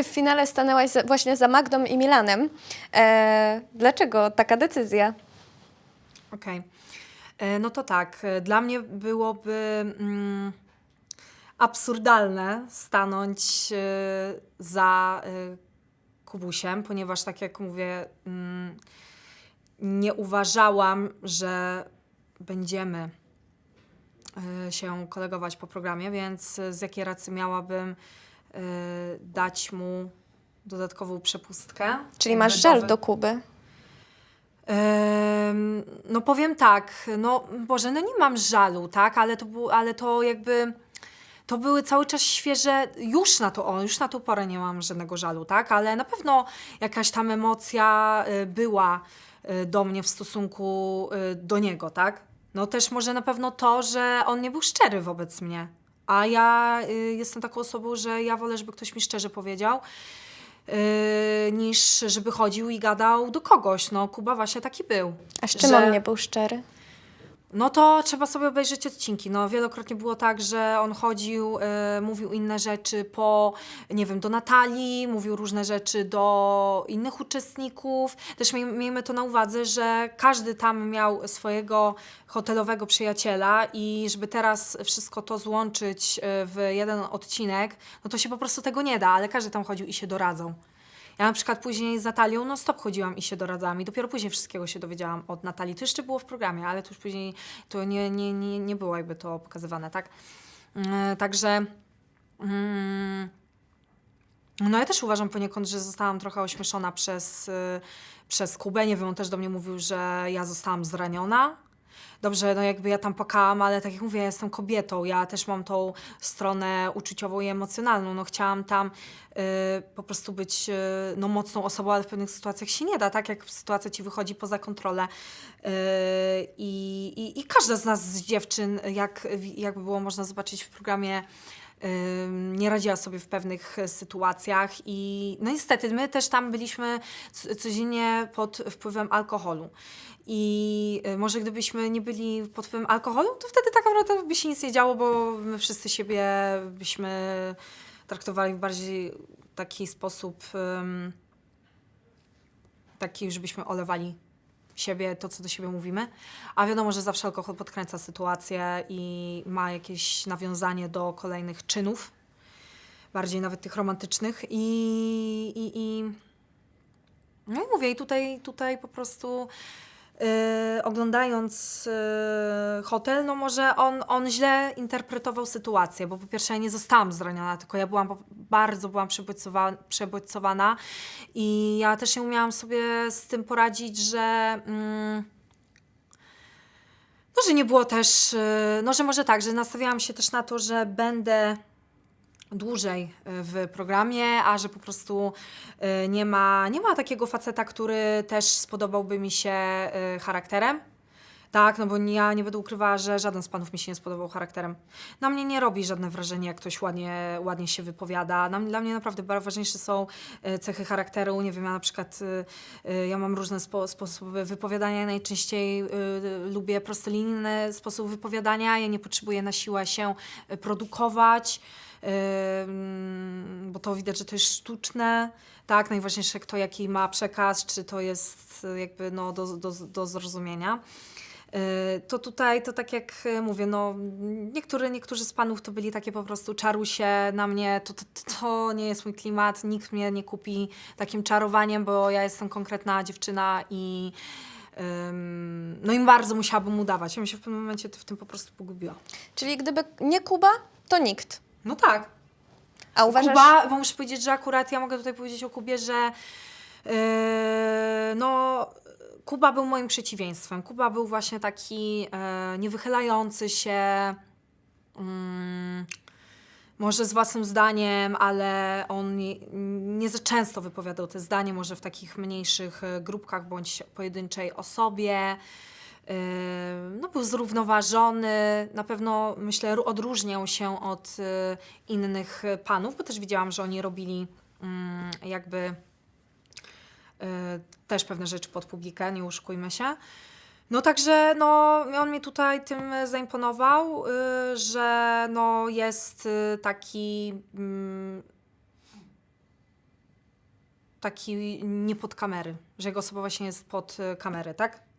ty w finale stanęłaś za, właśnie za Magdą i Milanem. E, dlaczego taka decyzja? Okej. E, No to tak, e, dla mnie byłoby mm, absurdalne stanąć e, za e, Kubusiem, ponieważ tak jak mówię, mm, nie uważałam, że będziemy się kolegować po programie, więc z jakiej racji miałabym dać mu dodatkową przepustkę. Czyli masz żal do Kuby. No powiem tak, no Boże, no nie mam żalu, tak, ale to, był, ale to jakby, to były cały czas świeże, już na to, o, już na tą porę nie mam żadnego żalu, tak, ale na pewno jakaś tam emocja y, była y, do mnie w stosunku y, do niego, tak. No też może na pewno to, że on nie był szczery wobec mnie, a ja y, jestem taką osobą, że ja wolę, żeby ktoś mi szczerze powiedział, yy, niż żeby chodził i gadał do kogoś. No, Kuba właśnie taki był. A z czym że- on nie był szczery? No to trzeba sobie obejrzeć odcinki. No, wielokrotnie było tak, że on chodził, yy, mówił inne rzeczy po, nie wiem, do Natalii, mówił różne rzeczy do innych uczestników. Też miej, miejmy to na uwadze, że każdy tam miał swojego hotelowego przyjaciela i żeby teraz wszystko to złączyć yy, w jeden odcinek, no to się po prostu tego nie da, ale każdy tam chodził i się doradzał. Ja na przykład później z Natalią no stop chodziłam i się doradzałam i dopiero później wszystkiego się dowiedziałam od Natalii. To jeszcze było w programie, ale to już później to nie, nie, nie, nie było jakby to pokazywane, tak? Yy, także mm, no ja też uważam poniekąd, że zostałam trochę ośmieszona przez, yy, przez Kubę. Nie wiem, on też do mnie mówił, że ja zostałam zraniona. Dobrze, no jakby ja tam płakałam, ale tak jak mówię, ja jestem kobietą, ja też mam tą stronę uczuciową i emocjonalną. No chciałam tam y, po prostu być y, no, mocną osobą, ale w pewnych sytuacjach się nie da, tak jak sytuacja ci wychodzi poza kontrolę. Y, i, i, każda z nas, z dziewczyn, jak, jakby było można zobaczyć w programie, nie radziła sobie w pewnych sytuacjach i no niestety my też tam byliśmy codziennie pod wpływem alkoholu. I y, może gdybyśmy nie byli pod wpływem alkoholu, to wtedy tak naprawdę by się nic nie działo, bo my wszyscy siebie byśmy traktowali w bardziej taki sposób, taki, żebyśmy olewali siebie, to co do siebie mówimy. A wiadomo, że zawsze alkohol podkręca sytuację i ma jakieś nawiązanie do kolejnych czynów, bardziej nawet tych romantycznych. I, i, i no i mówię, i tutaj, tutaj po prostu yy, oglądając yy, hotel, no może on, on źle interpretował sytuację, bo po pierwsze ja nie zostałam zraniona, tylko ja byłam bardzo byłam przebodźcowa, przebodźcowana i ja też nie umiałam sobie z tym poradzić, że mm, no, że nie było też, yy, no, że może tak, że nastawiałam się też na to, że będę dłużej y, w programie, a że po prostu y, nie ma, nie ma takiego faceta, który też spodobałby mi się y, charakterem. Tak, no bo ja nie będę ukrywała, że żaden z panów mi się nie spodobał charakterem. Na mnie nie robi żadne wrażenie, jak ktoś ładnie, ładnie się wypowiada. Na, dla mnie naprawdę ważniejsze są cechy charakteru. Nie wiem, ja na przykład ja mam różne spo, sposoby wypowiadania. Najczęściej lubię prostolinijny sposób wypowiadania. Ja nie potrzebuję na siłę się produkować. Bo to widać, że to jest sztuczne. Tak, najważniejsze kto jaki ma przekaz, czy to jest jakby no, do, do, do zrozumienia. Y, To tutaj, to tak jak mówię, no, niektóry, niektórzy z panów to byli takie po prostu czarusie na mnie, to, to, to nie jest mój klimat, nikt mnie nie kupi takim czarowaniem, bo ja jestem konkretna dziewczyna i ym, no im bardzo musiałabym udawać. Ja bym się w pewnym momencie w tym po prostu pogubiła. Czyli gdyby nie Kuba, to nikt. No tak. A uważasz... Kuba, bo muszę powiedzieć, że akurat ja mogę tutaj powiedzieć o Kubie, że yy, no, Kuba był moim przeciwieństwem. Kuba był właśnie taki yy, niewychylający się, mm, może z własnym zdaniem, ale on nie, nie za często wypowiadał te zdanie, może w takich mniejszych e, grupkach bądź pojedynczej osobie. No, był zrównoważony, na pewno myślę ró- odróżniał się od y, innych panów, bo też widziałam, że oni robili mm, jakby y, też pewne rzeczy pod publikę, nie uszkujmy się. No także no, on mi tutaj tym zaimponował, y, że no, jest taki mm, taki nie pod kamery, że jego osoba właśnie jest pod y, kamerę, tak?